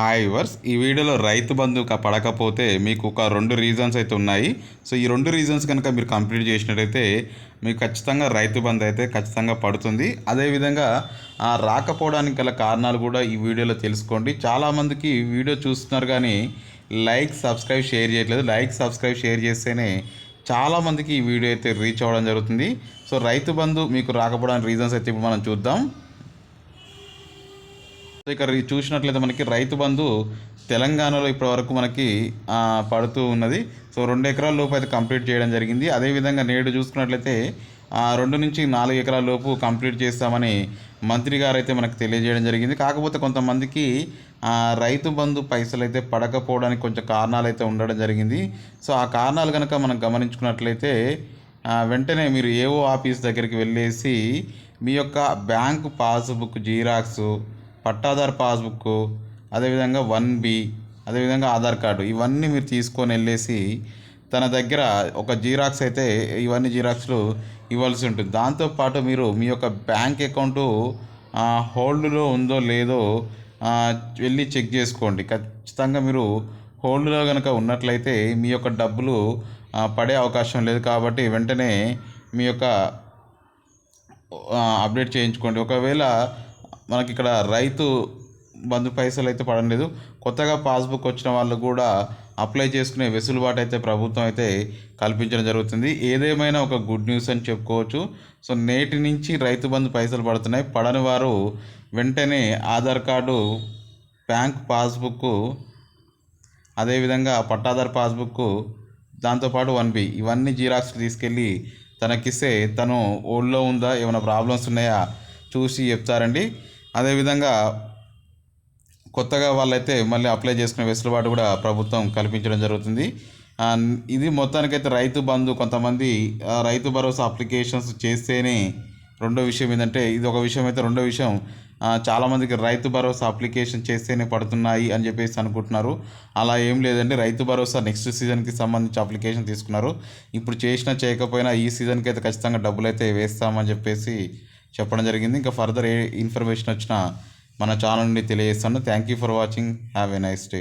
Hi verse ఈ వీడియోలో రైతు బంధు పడకపోతే మీకు ఒక రెండు రీజన్స్ అయితే ఉన్నాయి. సో ఈ రెండు రీజన్స్ కనుక మీరు కంప్లీట్ చేసినట్టయితే మీకు ఖచ్చితంగా రైతు బంధు అయితే ఖచ్చితంగా పడుతుంది. అదేవిధంగా ఆ రాకపోవడానికి గల కారణాలు కూడా ఈ వీడియోలో తెలుసుకోండి. చాలామందికి ఈ వీడియో చూస్తున్నారు కానీ లైక్ సబ్స్క్రైబ్ షేర్ చేయట్లేదు. లైక్ సబ్స్క్రైబ్ షేర్ చేస్తేనే చాలామందికి ఈ వీడియో అయితే రీచ్ అవ్వడం జరుగుతుంది. సో రైతు బంధు మీకు రాకపోవడానికి రీజన్స్ అయితే ఇప్పుడు మనం చూద్దాం. ఇక్కడ చూసినట్లయితే మనకి రైతు బంధు తెలంగాణలో ఇప్పటివరకు మనకి పడుతూ ఉన్నది. సో రెండు ఎకరాల లోపు అయితే కంప్లీట్ చేయడం జరిగింది. అదేవిధంగా నేడు చూసుకున్నట్లయితే రెండు నుంచి నాలుగు ఎకరాల లోపు కంప్లీట్ చేస్తామని మంత్రి గారు అయితే మనకు తెలియజేయడం జరిగింది. కాకపోతే కొంతమందికి రైతు బంధు పైసలు అయితే పడకపోవడానికి కొంచెం కారణాలు అయితే ఉండడం జరిగింది. సో ఆ కారణాలు కనుక మనం గమనించుకున్నట్లయితే వెంటనే మీరు ఏఓ ఆఫీస్ దగ్గరికి వెళ్ళేసి మీ యొక్క బ్యాంకు పాస్బుక్ జీరాక్సు పట్టాదారు పాస్బుక్ అదేవిధంగా వన్ బి అదేవిధంగా ఆధార్ కార్డు ఇవన్నీ మీరు తీసుకొని వెళ్ళేసి తన దగ్గర ఒక జీరాక్స్ అయితే ఇవన్నీ జీరాక్స్లు ఇవ్వాల్సి ఉంటుంది. దాంతోపాటు మీరు మీ యొక్క బ్యాంక్ అకౌంటు హోల్డ్లో ఉందో లేదో వెళ్ళి చెక్ చేసుకోండి. ఖచ్చితంగా మీరు హోల్డ్లో కనుక ఉన్నట్లయితే మీ యొక్క డబ్బులు పడే అవకాశం లేదు కాబట్టి వెంటనే మీ యొక్క అప్డేట్ చేయించుకోండి. ఒకవేళ మనకి ఇక్కడ రైతు బంధు పైసలు అయితే పడడం లేదు కొత్తగా పాస్బుక్ వచ్చిన వాళ్ళు కూడా అప్లై చేసుకునే వెసులుబాటు అయితే ప్రభుత్వం అయితే కల్పించడం జరుగుతుంది. ఏదేమైనా ఒక గుడ్ న్యూస్ అని చెప్పుకోవచ్చు. సో నేటి నుంచి రైతు బంధు పైసలు పడుతున్నాయి. పడని వారు వెంటనే ఆధార్ కార్డు బ్యాంక్ పాస్బుక్ అదేవిధంగా పట్టాదార్ పాస్బుక్ దాంతోపాటు వన్ బి. ఇవన్నీ జీరాక్స్ తీసుకెళ్ళి తనకిస్తే తను ఓల్డ్లో ఉందా? ఏమైనా ప్రాబ్లమ్స్ ఉన్నాయా? చూసి చెప్తారండి. అదేవిధంగా కొత్తగా వాళ్ళైతే మళ్ళీ అప్లై చేసుకునే వెసులుబాటు కూడా ప్రభుత్వం కల్పించడం జరుగుతుంది. ఇది మొత్తానికైతే రైతు బంధు కొంతమంది రైతు భరోసా అప్లికేషన్స్ చేస్తేనే రెండో విషయం ఏంటంటే ఇది ఒక విషయం అయితే రెండో విషయం చాలామందికి రైతు భరోసా అప్లికేషన్ చేస్తేనే పడుతున్నాయి అని చెప్పేసి అనుకుంటున్నారు. అలా ఏం లేదండి రైతు భరోసా నెక్స్ట్ సీజన్కి సంబంధించి అప్లికేషన్ తీసుకున్నారు. ఇప్పుడు చేసినా చేయకపోయినా ఈ సీజన్కి అయితే ఖచ్చితంగా డబ్బులు అయితే వేస్తామని చెప్పేసి చెప్పడం జరిగింది. ఇంకా ఫర్దర్ ఏ ఇన్ఫర్మేషన్ వచ్చినా మన ఛానల్ నుండి తెలియజేస్తాను. Thank you for watching have a nice day